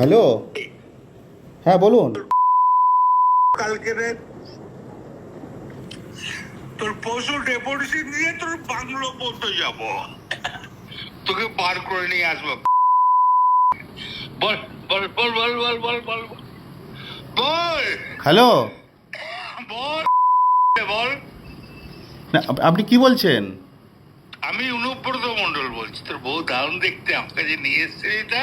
Hello? হ্যাঁ বলুন। কালকে তোর পশু ডেপুটেশন দিয়ে তোর বাংলো পর্যন্ত যাব। তোকে বার করে নিয়ে আসব। বল বল বল বল বল বল বল বল। হ্যালো? বল বল। না, আপনি কি বলছেন? আমি অনুব্রত মন্ডল বলছি। তোর বউ দারুণ দেখতে আমাকে যে নিয়ে এসছে এটা।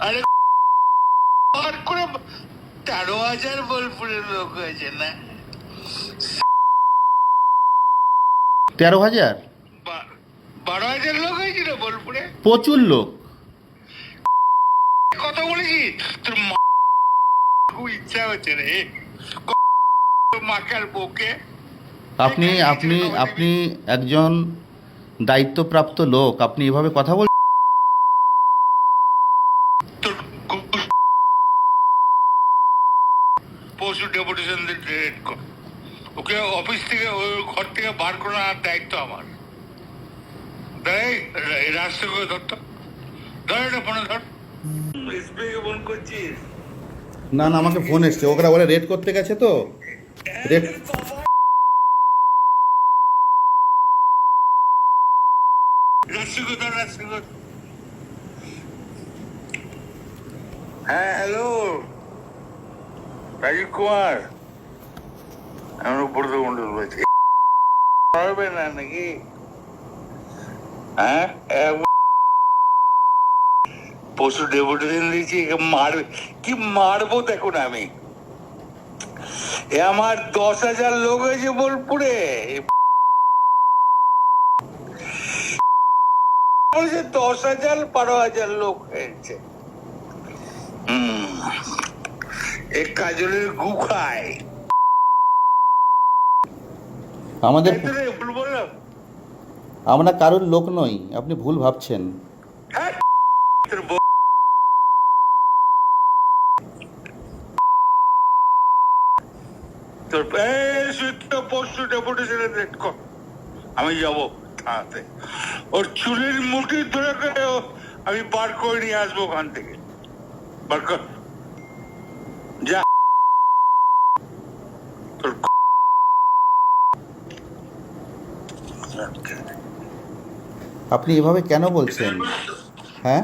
আরে কর করে তেরো হাজার বোলপুরের লোক হয়েছে না। তেরো হাজার? বারো হাজার লোক হয়েছিল বোলপুরে? প্রচুর লোক। কথা বলেছি? তোর মা ইচ্ছা হচ্ছে রে। মাকার বউকে? আপনি আপনি আপনি একজন দায়িত্বপ্রাপ্ত লোক। আপনি এভাবে কথা বল তোর পরশু ডেপুটেশন ডেট কর ওকে অফিস থেকে ওই ঘর থেকে বার করার দায়িত্ব আমার। দেখ রাস্তা করে ধরতো ধর এটা ফোনে ধর। এসবিকে ফোন করছিস? না না আমাকে ফোন এসছে। ওরা বলে রেড করতে গেছে তো। রেড হ্যাঁ হ্যালো ரஜிக்குமார் அவனுக்கு பொழுது கொண்டு போச்சு. அன்னைக்கு? পশু দিয়েছি মার কি মারবো দেখুন আমি এ আমার দশ হাজার লোক হয়েছে বোলপুরে দশ হাজার বারো হাজার লোক হয়েছে হম কাজলের গু খায়। আমাদের ভুল বললাম। আমরা কারোর লোক নই আপনি ভুল ভাবছেন। হ্যাঁ আমি যাব থানাতে। ওর চুলের মুঠি ধরে করে আমি বার করে নিয়ে আসব ওখান থেকে। বার কর যা তোর আপনি এভাবে কেন বলছেন? হ্যাঁ?